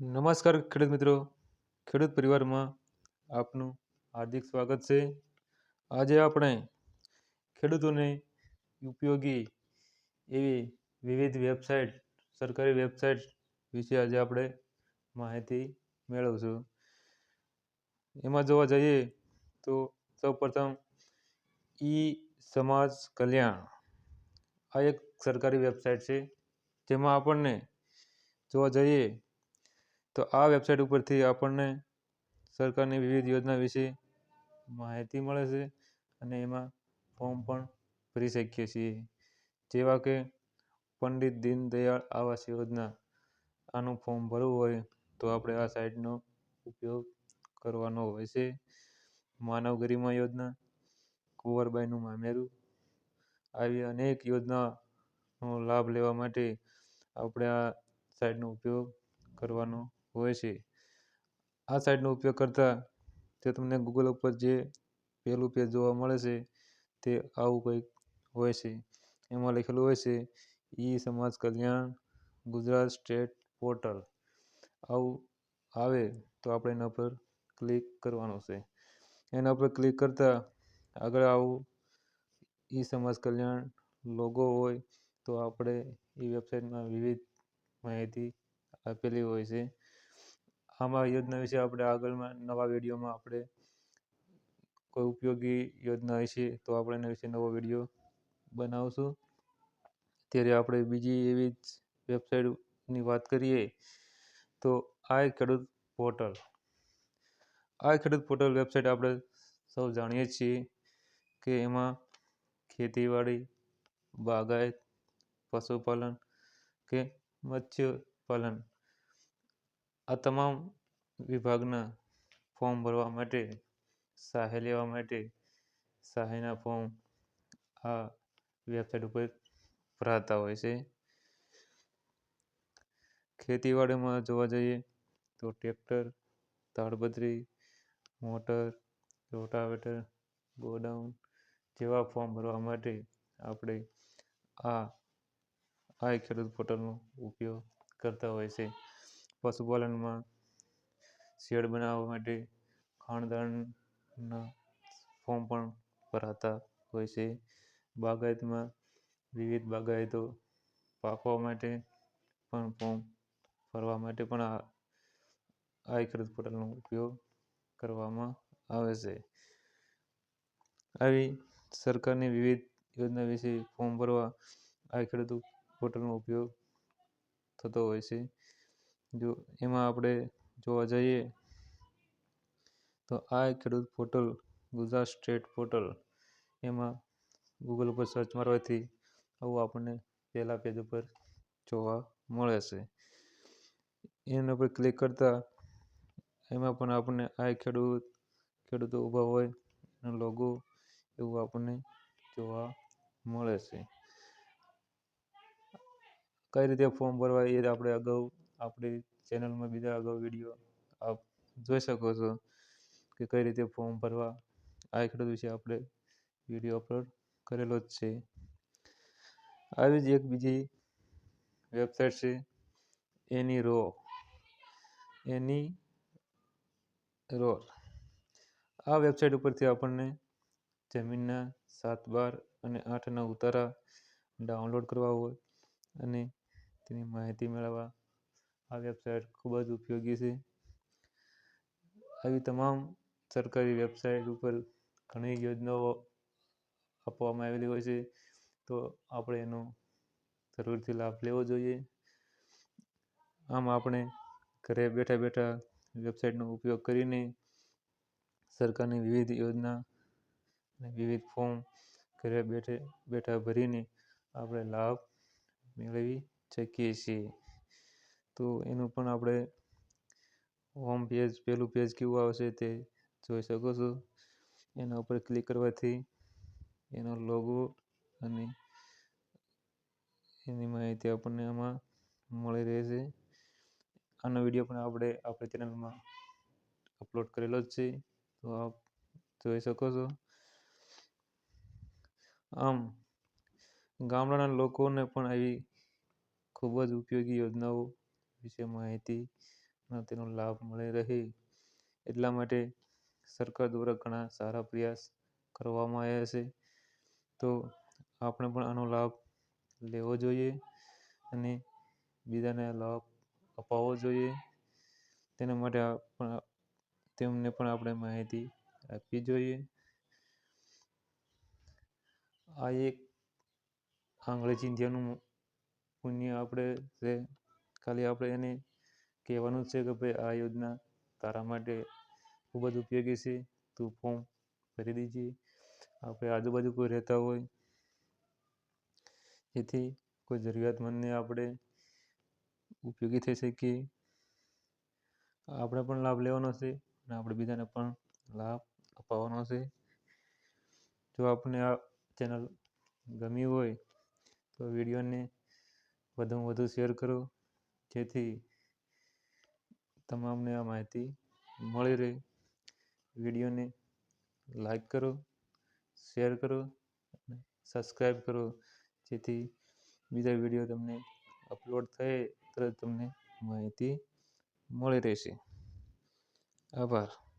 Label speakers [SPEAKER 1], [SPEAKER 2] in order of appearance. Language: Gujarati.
[SPEAKER 1] નમસ્કાર ખેડૂત મિત્રો. ખેડૂત પરિવારમાં આપનું હાર્દિક સ્વાગત છે. આજે આપણે ખેડૂતોને ઉપયોગી એવી વિવિધ વેબસાઇટ, સરકારી વેબસાઇટ વિશે આજે આપણે માહિતી મેળવશું. એમાં જોવા જઈએ તો સૌપ્રથમ ઈ સમાજ કલ્યાણ આ એક સરકારી વેબસાઇટ છે. જેમાં આપણને જોવા જઈએ તો આ વેબસાઇટ ઉપરથી આપણને સરકારની વિવિધ યોજના વિશે માહિતી મળે છે અને એમાં ફોર્મ પણ ભરી શકીએ છીએ. જેવા કે પંડિત દીનદયાળ આવાસ યોજના, આનું ફોર્મ ભરવું હોય તો આપણે આ સાઇટનો ઉપયોગ કરવાનો હોય છે. માનવ ગરિમા યોજના, કુંવરબાઈનું મામેરું આવી અનેક યોજનાનો લાભ લેવા માટે આપણે આ સાઇટનો ઉપયોગ કરવાનો હોય છે. આ સાઇટનો ઉપયોગ કરતાં તે તમને ગૂગલ ઉપર જે પહેલું પેજ જોવા મળે છે, તે આવું કંઈક હોય છે. એમાં લખેલું હોય છે, ઈ સમાજ કલ્યાણ, ગુજરાત સ્ટેટ પોર્ટલ. આવું આવે તો આપણે એના પર ક્લિક કરવાનું છે. એના પર ક્લિક કરતાં આગળ આવું ઈ સમાજ કલ્યાણ લોગો હોય તો આપણે એ વેબસાઇટમાં વિવિધ માહિતી આપેલી હોય છે. આમાં યોજના વિશે આપણે આગળમાં નવા વિડીયોમાં આપણે કોઈ ઉપયોગી યોજના હશે તો આપણે એના વિશે નવો વીડિયો બનાવશું. ત્યારે આપણે બીજી એવી જ વેબસાઇટની વાત કરીએ તો આ ખેડૂત પોર્ટલ. આ ખેડૂત પોર્ટલ વેબસાઇટ આપણે સૌ જાણીએ છીએ કે એમાં ખેતીવાડી, બાગાયત, પશુપાલન કે મત્સ્યપાલન આ તમામ વિભાગના ફોર્મ ભરવા માટે, સહાય લેવા માટે, સહાયના ફોર્મ આ વેબસાઇટ ઉપર ભરાતા હોય છે. ખેતીવાડીમાં જોવા જઈએ તો ટ્રેક્ટર, તાડપત્રી, મોટર, રોટાવેટર, ગોડાઉન જેવા ફોર્મ ભરવા માટે આપણે આ આ ખેડૂત પોર્ટલનો ઉપયોગ કરતા હોય છે. પશુપાલનમાં શેડ બનાવવા માટે ખાણદાણના ફોર્મ પણ ભરાતા હોય છે. બાગાયતમાં વિવિધ બાગાયતો પાકવા માટે પણ ફોર્મ ભરવા માટે પણ આ ખેડૂત પોર્ટલનો ઉપયોગ કરવામાં આવે છે. આવી સરકારની વિવિધ યોજના વિશે ફોર્મ ભરવા આ ખેડૂત પોર્ટલનો ઉપયોગ થતો હોય છે. જો એમાં આપણે જોવા જઈએ તો આ ખેડૂત પોર્ટલ ગુજરાત સ્ટેટ પોર્ટલ એમાં ગૂગલ ઉપર સર્ચ મારવાથી આવું આપણને પહેલા પેજ ઉપર જોવા મળે છે. એના પર ક્લિક કરતા એમાં પણ આપણને આ ખેડૂત, ખેડૂતો ઊભા હોય એનો લોગો એવું આપણને જોવા મળે છે. કઈ રીતે ફોર્મ ભરવા એ આપણે અગાઉ આપણી ચેનલમાં બીજા અગાઉ વીડિયો આપ જોઈ શકો છો કે કઈ રીતે ફોર્મ ભરવા. આ ખેડૂત વિશે આપણે વીડિયો અપલોડ કરેલો જ છે. આવી જ એક બીજી વેબસાઇટ છે એની રો એની રોર આ વેબસાઇટ ઉપરથી આપણને જમીનના સાત બાર અને આઠના ઉતારા ડાઉનલોડ કરવા હોય અને તેની માહિતી મેળવવા આ વેબસાઇટ ખૂબ જ ઉપયોગી છે. આવી તમામ સરકારી વેબસાઇટ ઉપર ઘણી યોજનાઓ આપવામાં આવેલી હોય છે, તો આપણે એનો જરૂરથી લાભ લેવો જોઈએ. આમ આપણે ઘરે બેઠા બેઠા વેબસાઇટનો ઉપયોગ કરીને સરકારની વિવિધ યોજના અને વિવિધ ફોર્મ ઘરે બેઠે બેઠા ભરીને આપણે લાભ મેળવી શકીએ છીએ. તો એનું પણ આપણે હોમ પેજ પહેલું પેજ કેવું આવશે તે જોઈ શકો છો. એના ઉપર ક્લિક કરવાથી એનો લોગો અને એની માહિતી આપણને આમાં મળી રહેશે. આનો વીડિયો પણ આપણે આપણી ચેનલમાં અપલોડ કરેલો જ છે, તો આપ જોઈ શકો છો. આમ, ગામડાના લોકોને પણ આવી ખૂબ જ ઉપયોગી યોજનાઓ વિશે માહિતી તેનો લાભ મળી રહે. એટલા માટે સરકાર દ્વારા ઘણા સારા પ્રયાસ કરવામાં આવ્યા છે. તો આપણે પણ આનો લાભ લેવો જોઈએ અને બીજાને લાભ અપાવવો જોઈએ. તેના માટે તેમને પણ આપણે માહિતી આપવી જોઈએ. આ એક આંગળી ઇન્ડિયાનું પુણ્ય આપણે છે ખાલી આપણે એને કહેવાનું છે કે ભાઈ, આ યોજના તારા માટે ખૂબ જ ઉપયોગી છે. તું ફોર્મ ભરી દેજે. આપણે આજુબાજુ કોઈ રહેતા હોય, જેથી કોઈ જરૂરિયાતમંદને આપણે ઉપયોગી થઈ શકીએ. આપણે પણ લાભ લેવાનો છે અને આપણે બીજાને પણ લાભ અપાવવાનો છે. જો આપણે આ ચેનલ ગમી હોય, તો વિડીયોને વધુમાં વધુ શેર કરો. જેથી તમામને આ માહિતી મળી રહે. વિડીયોને લાઈક કરો, શેર કરો અને સબસ્ક્રાઈબ કરો, જેથી બીજા વીડિયો તમને અપલોડ થાય તરત તમને માહિતી મળી રહેશે. આભાર.